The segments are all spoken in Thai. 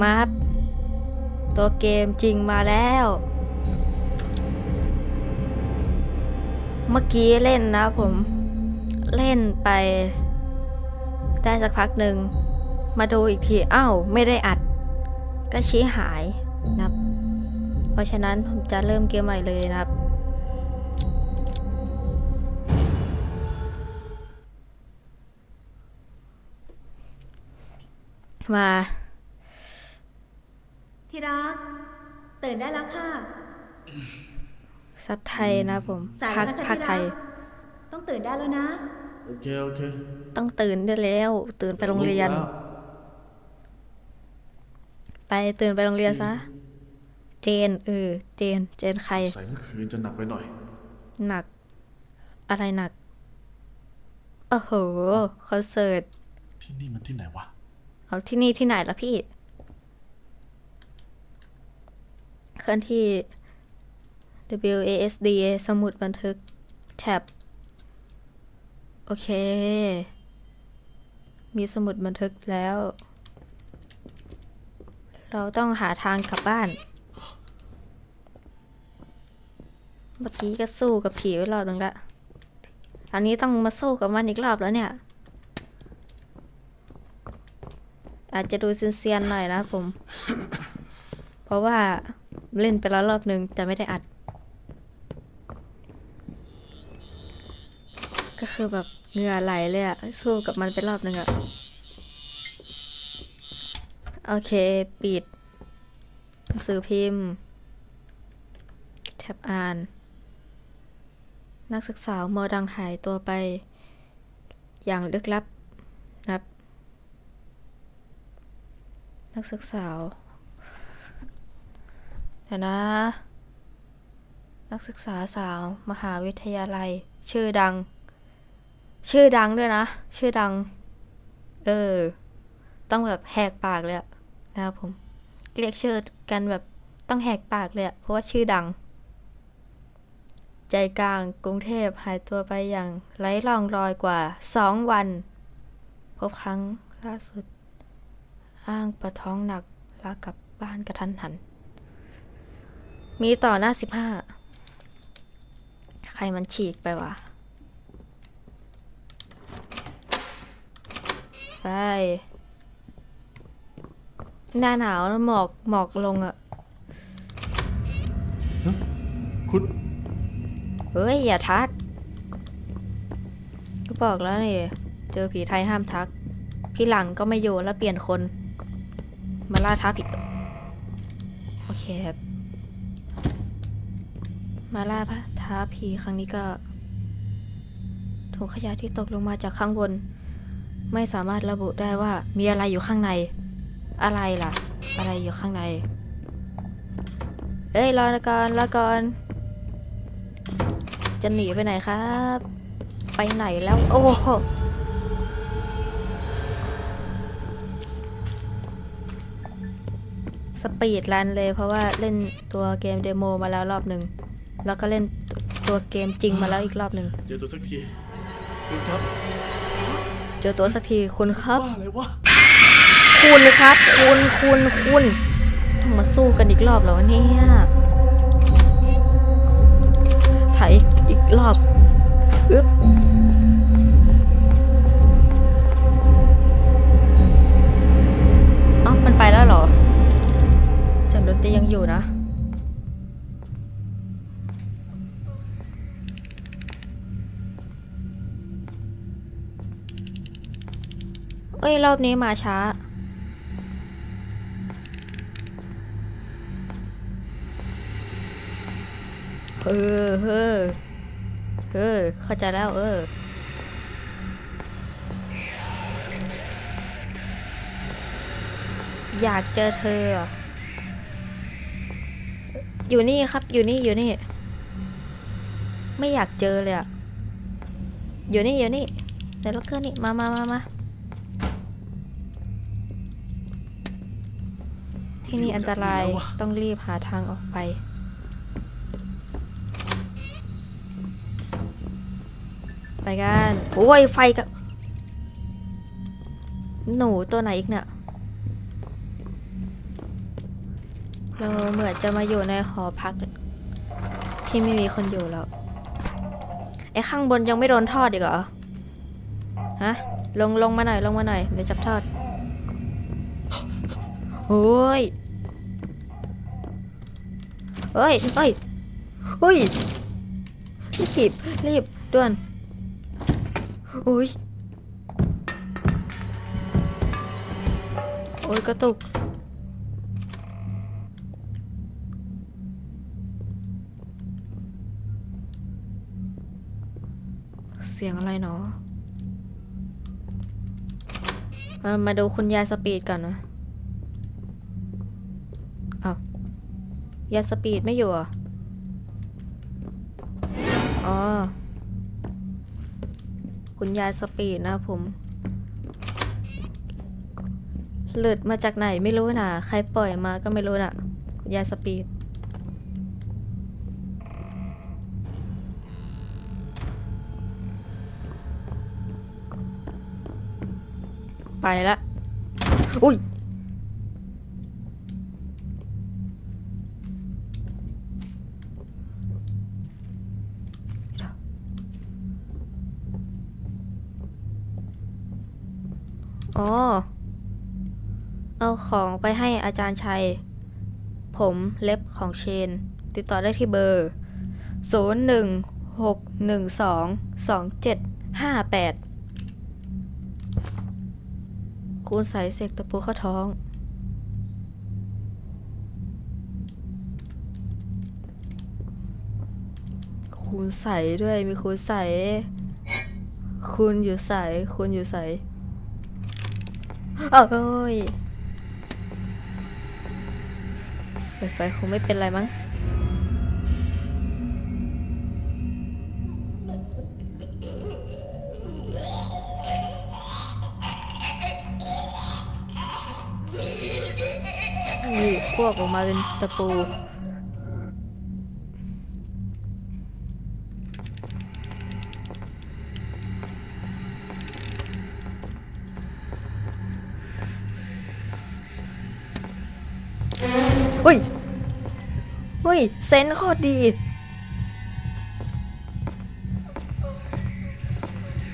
มาครับตัวเกมจริงมาแล้ว เมื่อกี้เล่นนะผม เล่นไป ได้สักพักหนึ่ง มาดูอีกทีอ้าวไม่ได้อัด ก็ชี้หายนะครับ เพราะฉะนั้นผมจะเริ่มเกมใหม่เลยนะครับมา ที่รัก ตื่นได้แล้วค่ะ ซับไทยนะผมสายภาคแล้วค่ะภาคที่ไทรัยกต้องตื่นได้แล้วนะ โอเค โอเคต้องตื่นได้แล้ว ตื่นไปโรงเรียน ลุกแล้วไปตื่นไปโรงเรียนซะ เจนเออ เจน เจนใคร ใส่เมื่อคืนจะหนักไปหน่อย หนัก อะไรหนัก โอ้โห คอนเสิร์ต ที่นี่มันที่ไหนวะ เอาที่นี่ที่ไหนล่ะพี่ เคลื่อนที่ WASD สมุดบันทึกแท็บโอเค มีสมุดบันทึกแล้ว เราต้องหาทางกลับบ้าน เมื่อกี้ก็สู้กับผีไว้รอบนึงละ อันนี้ต้องมาสู้กับมันอีกรอบแล้วเนี่ย อาจจะดูเซียนๆหน่อยนะผม เพราะว่า เล่นไปแล้วรอบหนึ่งแต่ไม่ได้อัด ก็คือแบบเหงื่อไหลเลยอะสู้กับมันไปรอบหนึ่งอะโอเค ปิดหนังสือพิมพ์ แท็บอ่าน นักศึกษาโมอดังหายตัวไป อย่างลึกลับนับ นักศึกษา ดี๋ยวนะ นักศึกษาสาว มหาวิทยาลัย ชื่อดัง ชื่อดังด้วยนะ ชื่อดัง เออ ต้องแบบแหกปากเลยนะครับผม เรียกชื่อกันแบบต้องแหกปากเลยเพราะว่าชื่อดัง ใจกลางกรุงเทพหายตัวไปอย่างไร้ร่องรอยกว่าสองวัน พบครั้งล่าสุด อ้างประท้องหนักลากลับบ้านกระทันหัน มีต่อหน้าสิบห้า ใครมันฉีกไปวะ ไป หน้าหนาวแล้วหมอกหมอกลงอะคุณ เฮ้ย อย่าทัก ก็บอกแล้วนี่ เจอผีไทยห้ามทัก พี่หลังก็ไม่อยู่แล้วเปลี่ยนคน มาล่าท้าผีโอเคครับ มาล่าพระท้าผีครั้งนี้ก็ถุงขยะที่ตกลงมาจากข้างบน ไม่สามารถระบุได้ว่ามีอะไรอยู่ข้างใน อะไรล่ะ อะไรอยู่ข้างใน เอ้ยรอก่อนรอก่อน จะหนีไปไหนครับ ไปไหนแล้ว โอ้โหสปีดรันเลยเพราะว่าเล่นตัวเกมเดโมมาแล้วรอบหนึ่ง แล้วก็เล่นตัวเกมจริงมาแล้วอีกรอบหนึ่งเจอตัวสักทีคุณครับเจอตัวสักทีคุณครับบ้าอะไรวะคุณครับ คุณคุณคุณต้องมาสู้กันอีกรอบเหรอวะเนี่ยไถอีกรอบอึ๊บ ยรอบนี้มาช้า เออเฮ้อเออเข้าใจแล้วเออ อยากเจอเธออะอยู่นี่ครับ อยู่นี่ อยู่นี่ ไม่อยากเจอเลยอะอยู่นี่ อยู่นี่ในล็อกเกอร์นี่ มามามามา ที่นี่อันตรายต้องรีบหาทางออกไป ไปกัน โอ้ยไฟกับ หนูตัวไหนอีกเนี่ยเราเหมือนจะมาอยู่ในหอพัก ที่ไม่มีคนอยู่แล้วไอ้ข้างบนยังไม่โดนทอดอีกเหรอ ฮะ ลงลงมาหน่อยลงมาหน่อย เดี๋ยวจับทอดโอ้ย เฮ้ยเฮ้ยเฮ้ยรีบรีบด่วนโอ้ยโอ้ยกระตุกเสียงอะไรเนาะมามาดูคุณยายสปีดก่อนนะ ยาสปีดไม่อยู่ออ๋อ คุณยายสปีดนะผม หลุดมาจากไหนไม่รู้นะใครปล่อยมาก็ไม่รู้นะคุณยายสปีดไปละ อุ้ย อ๋อ เอาของไปให้อาจารย์ชัย ผมเล็บของเชน ติดต่อได้ที่เบอร์ 0 1 6 1 2 2 7 5 8 คูณใส่เสกตะปูเข้าท้องคูณใส่ด้วยมีคูณใส่ คูณอยู่ใส่คูณอยู่ใส่ เอ้ยเปิดไฟคงไม่เป็นไรมั้ง นี่พวกออกมาเป็นตะปู เฮ้ย เฮ้ย เซนโคตรดี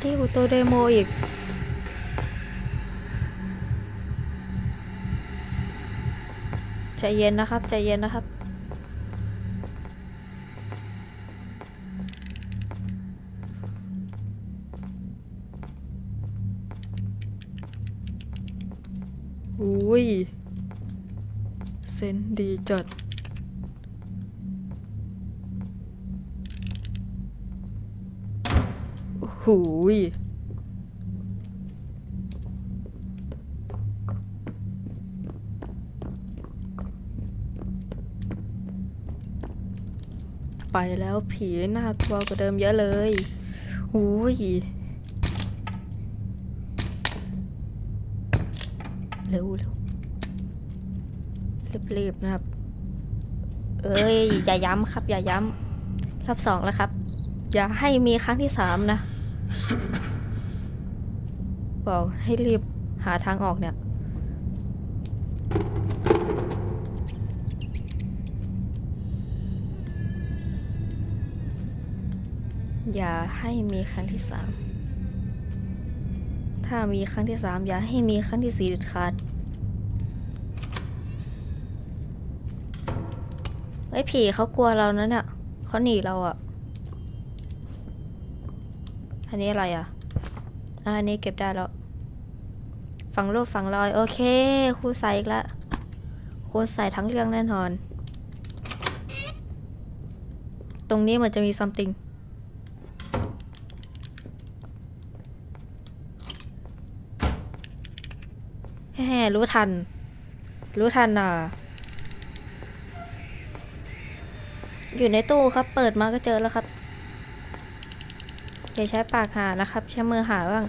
ที่กูตัวเดโมอีก ใจเย็นนะครับ ใจเย็นนะครับ อุ้ย ซนส์ดีจัดโอ้โหูยไปแล้วผีน่ากลัวกว่าเดิมเยอะเลย หูย เร็วเร็ว รีบๆนะครับ เอ้ย อย่าย้ำครับ อย่าย้ำรอบสองแล้วครับ อย่าให้มีครั้งที่สามนะ บอกให้รีบหาทางออกเนี่ยอย่าให้มีครั้งที่สาม ถ้ามีครั้งที่สามอย่าให้มีครั้งที่สี่เด็ดขาด ไอ้ผีเขากลัวเรานะเนี่ยเขาหนีเราอะอันนี้อะไรอะอะอันนี้เก็บได้แล้ว ฝังรูปฝังรอย โอเคครูใส่อีกล้วครูใส่ทั้งเรื่องแน่นอน ตรงนี้เหมือนจะมี something แฮ่รู้ทัน รู้ทันอะ อยู่ในตู้ครับ เปิดมาก็เจอแล้วครับอย่าใช้ปากหานะครับ ใช้มือหาบ้าง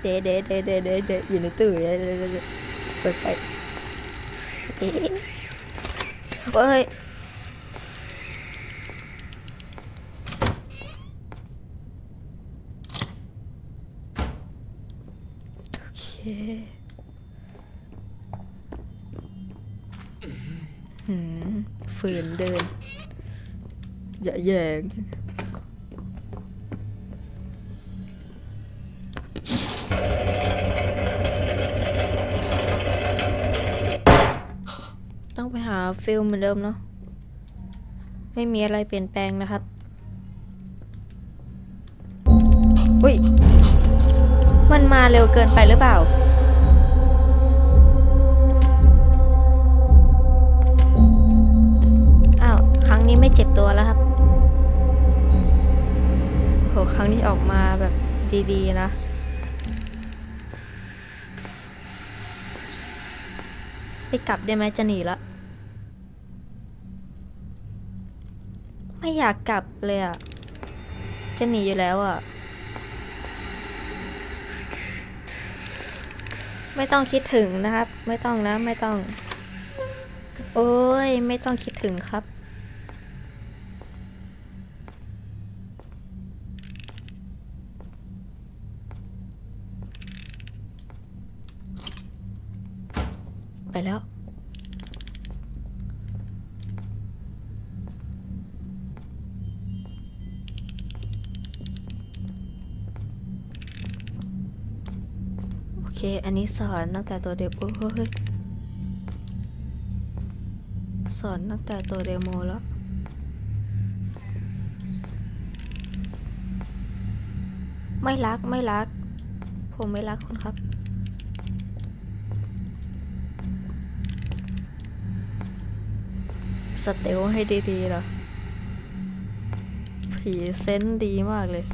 เดเดเดเดเดเดอยู่ในตู้เดเดเดเดเปิดไฟเฮ้ย โอเค หืม ฝืนเดิน อย่าแยงต้องไปหาฟิลเหมือนเดิมเนาะ ไม่มีอะไรเปลี่ยนแปลงนะครับ อุ้ย มันมาเร็วเกินไปหรือเปล่า ดีๆ นะ ไปกลับได้ไหมจะหนีละไม่อยากกลับเลยอะ จะหนีอยู่แล้วอะ ไม่ต้องคิดถึงนะครับ ไม่ต้องนะ ไม่ต้อง โอ้ย ไม่ต้องคิดถึงครับ ไปแล้ว โอเค อันนี้สอนตั้งแต่ตัวเดโมโอ้เฮ้ยสอนตั้งแต่ตัวเดโมแล้วไม่รักไม่รัก ผมไม่รักคุณครับ สเตลให้ดีๆนะผีเซนดีมากเลย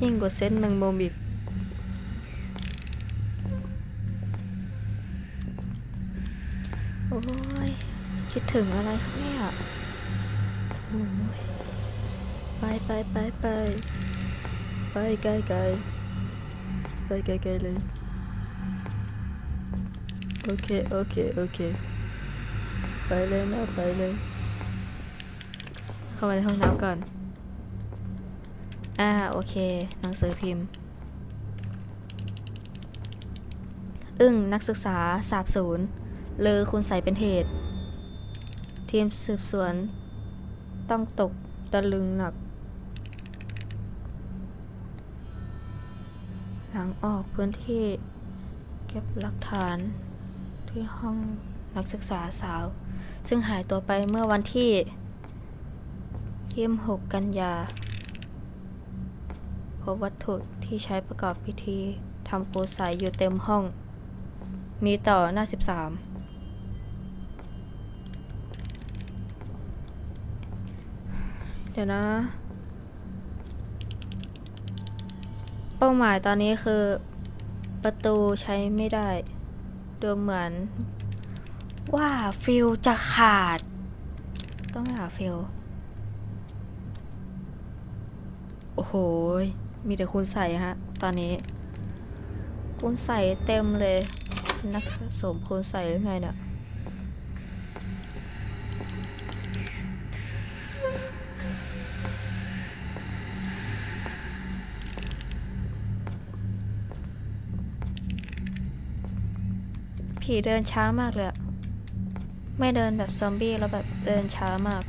ยิ่งกว่าเซนแมงมุมอีกโอ้ย คิดถึงอะไรครับเนี่ยโอ้ยไปไปไปไปไปไกลไกลไปไกลไกลเลย โอเค โอเค โอเค ไปเลยนะไปเลย เข้ามาในห้องน้ำก่อน อ่า โอเค หนังสือพิมพ์ อึ้งนักศึกษาสาบสูญเลอคุณใส่เป็นเหตุ ทีมสืบสวน ต้องตกตะลึงหนัก หลังออกพื้นที่ เก็บหลักฐาน ที่ห้องนักศึกษาสาว ซึ่งหายตัวไปเมื่อวันที่ยี่หกกันยา พบวัตถุที่ใช้ประกอบพิธีทำโคสายอยู่เต็มห้อง มีต่อหน้า 13 เดี๋ยวนะ เป้าหมายตอนนี้คือประตูใช้ไม่ได้ ดูเหมือน ว่าฟิลจะขาด ต้องหาฟิลโอ้โห มีแต่คุณใส่ฮะ ตอนนี้ คุณใส่เต็มเลย นักสะสมคุณใส่หรือไงเนี่ย ผีเดินช้ามากเลยอะไม่เดินแบบซอมบี้แล้วแบบเดินช้ามาก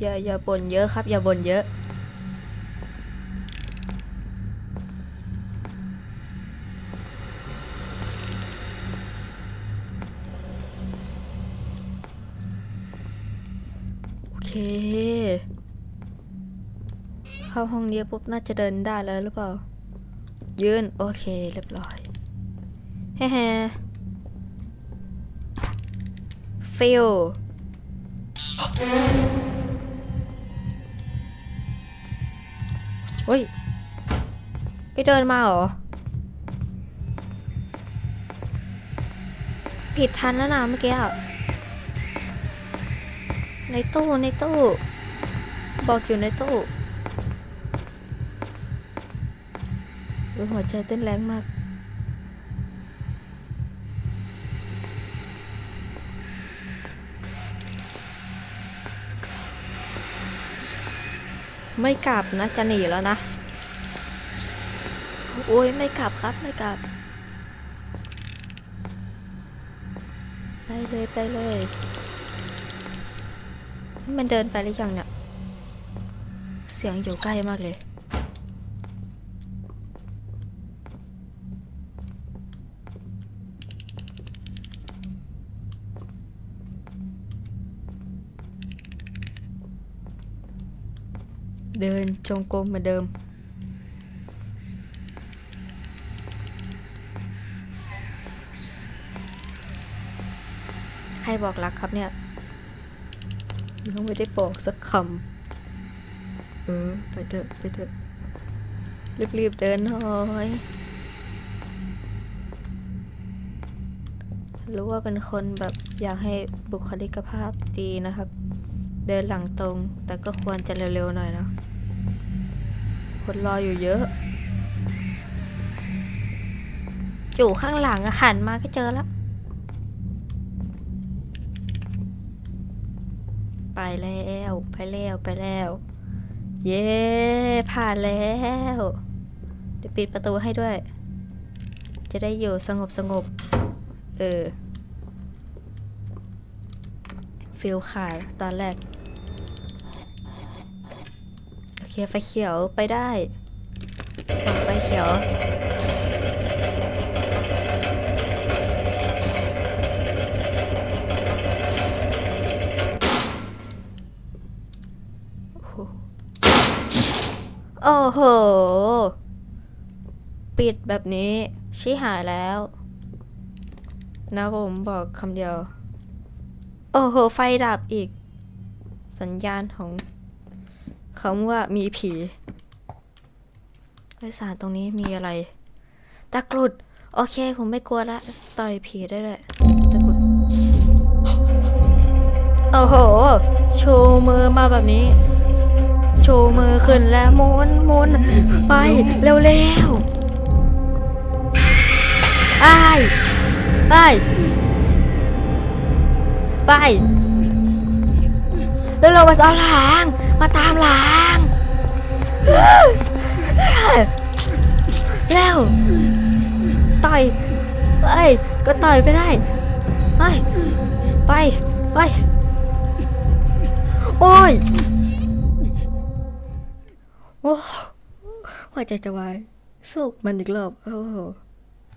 อย่าอย่าบ่นเยอะครับ อย่าบ่นเยอะ เข้าห้องนี้ปุ๊บน่าจะเดินได้แล้วหรือเปล่า ยืน โอเค เรียบร้อยแฮ่แฮ่ฟิลเฮ้ย ไปเดินมาเหรอ ผิดทันแล้วนะเมื่อกี้อะในตู้ ในตู้ บอกอยู่ในตู้ ยหัวใจเต้นแรงมาก ไม่กลับนะ จะหนีแล้วนะ โอ้ยไม่กลับครับไม่กลับ ไปเลยไปเลย มันเดินไปหรือยังเนี่ย เสียงอยู่ใกล้มากเลย เดินจงกรมเหมือนเดิม ใครบอกรักครับเนี่ยยังไม่ได้บอกสักคำ เออ ไปเถอะ ไปเถอะ รีบๆเดินหน่อยรู้ว่าเป็นคนแบบอยากให้บุคลิกภาพดีนะครับ เดินหลังตรงแต่ก็ควรจะเร็วๆหน่อยนะ คนรออยู่เยอะ อยู่ข้างหลังอะหันมาก็เจอแล้ว ไปแล้วไปแล้วไปแล้ว เย้ผ่านแล้ว เดี๋ยวปิดประตูให้ด้วย จะได้อยู่สงบสงบ เออฟิลขาดตอนแรก โอ เคไฟเขียวไปได้ไฟเขียวโอ้โหโอ้โห ปิดแบบนี้ชี้หายแล้ว นะผมบอกคำเดียว โอ้โห ไฟดับอีก สัญญาณของ คำว่ามีผีไอสารตรงนี้มีอะไร ตะกรุด โอเค ผมไม่กลัวละ ต่อยผีได้เลยตะกรุด โอ้โห โชูมือมาแบบนี้ โชูมือขึ้นแล้วหมุนหมุนไปเร็วเร็วๆไปไปไป แล้วเรามาตามหลัง มาตามหลังเร็วต่อยไปก็ต่อยไปได้ไปไปไปโอ้ยโอ้หัวใจจะวายสู้มันอีกรอบโอ้